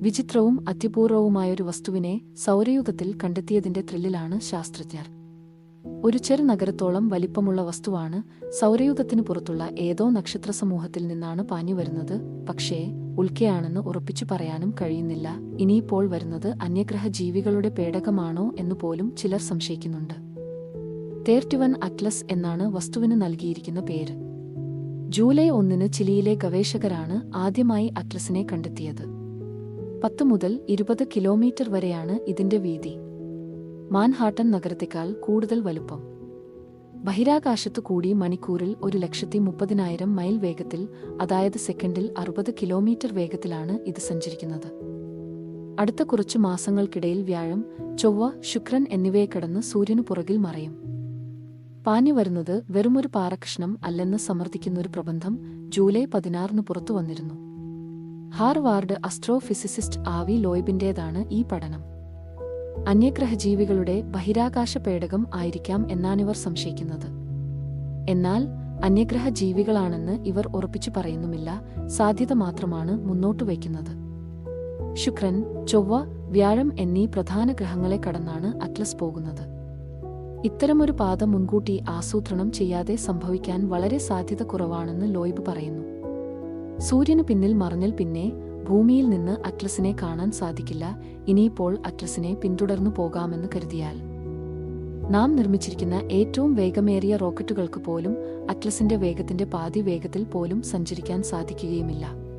വിചിത്രവും അത്യപൂർവവുമായൊരു വസ്തുവിനെ സൗരയുഗത്തിൽ കണ്ടെത്തിയതിന്റെ ത്രില്ലിലാണ് ശാസ്ത്രജ്ഞർ. ഒരു ചെറു നഗരത്തോളം വലിപ്പമുള്ള വസ്തുവാണ് സൗരയുഗത്തിന് പുറത്തുള്ള ഏതോ നക്ഷത്ര സമൂഹത്തിൽ നിന്നാണ് പാഞ്ഞു വരുന്നത് പക്ഷേ ഉൽക്കയാണെന്ന് ഉറപ്പിച്ചു പറയാനും കഴിയുന്നില്ല. ഇനിയിപ്പോൾ വരുന്നത് അന്യഗ്രഹ ജീവികളുടെ പേടകമാണോ എന്നു പോലും ചിലർ സംശയിക്കുന്നുണ്ട്. തേർട്ടുവൻ അറ്റ്ലസ് എന്നാണ് വസ്തുവിന് നൽകിയിരിക്കുന്ന പേര്. ജൂലൈ ഒന്നിന് ചിലിയിലെ ഗവേഷകരാണ് ആദ്യമായി അറ്റ്ലസിനെ കണ്ടെത്തിയത്. പത്ത് മുതൽ ഇരുപത് കിലോമീറ്റർ വരെയാണ് ഇതിന്റെ വീതി. മാൻഹാട്ടൻ നഗരത്തെക്കാൾ കൂടുതൽ വലുപ്പം. ബഹിരാകാശത്തു കൂടി മണിക്കൂറിൽ ഒരു ലക്ഷത്തി മുപ്പതിനായിരം മൈൽ വേഗത്തിൽ അതായത് സെക്കൻഡിൽ അറുപത് കിലോമീറ്റർ വേഗത്തിലാണ് ഇത് സഞ്ചരിക്കുന്നത്. അടുത്ത കുറച്ചു മാസങ്ങൾക്കിടയിൽ വ്യാഴം ചൊവ്വ ശുക്രൻ എന്നിവയെ കടന്ന് സൂര്യനു പുറകിൽ മറയും. പാഞ്ഞു വരുന്നത് വെറുമൊരു പാറകഷ്ണം അല്ലെന്ന് സമർത്ഥിക്കുന്നൊരു പ്രബന്ധം ജൂലൈ പതിനാറിന് പുറത്തു വന്നിരുന്നു. ഹാർവാർഡ് അസ്ട്രോഫിസിസിസ്റ്റ് ആവി ലോയിബിന്റേതാണ് ഈ പഠനം. അന്യഗ്രഹജീവികളുടെ ബഹിരാകാശ പേടകം ആയിരിക്കാം എന്നാണിവർ സംശയിക്കുന്നത്. എന്നാൽ അന്യഗ്രഹ ജീവികളാണെന്ന് ഇവർ ഉറപ്പിച്ചു പറയുന്നുമില്ല സാധ്യത മാത്രമാണ് മുന്നോട്ട് വയ്ക്കുന്നത്. ശുക്രൻ ചൊവ്വ വ്യാഴം എന്നീ പ്രധാന ഗ്രഹങ്ങളെ കടന്നാണ് അറ്റ്ലസ് പോകുന്നത്. ഇത്തരമൊരു പാത മുൻകൂട്ടി ആസൂത്രണം ചെയ്യാതെ സംഭവിക്കാൻ വളരെ സാധ്യത കുറവാണെന്ന് ലോയ്ബ് പറയുന്നു. സൂര്യനു പിന്നിൽ മറഞ്ഞിൽ പിന്നെ ഭൂമിയിൽ നിന്ന് അറ്റ്ലസിനെ കാണാൻ സാധിക്കില്ല. ഇനിയിപ്പോൾ അറ്റ്ലസിനെ പിന്തുടർന്നു പോകാമെന്ന് കരുതിയാൽ. നാം നിർമ്മിച്ചിരിക്കുന്ന ഏറ്റവും വേഗമേറിയ റോക്കറ്റുകൾക്ക് പോലും അറ്റ്ലസിന്റെ വേഗത്തിന്റെ പാതി വേഗത്തിൽ പോലും സഞ്ചരിക്കാൻ സാധിക്കുകയുമില്ല.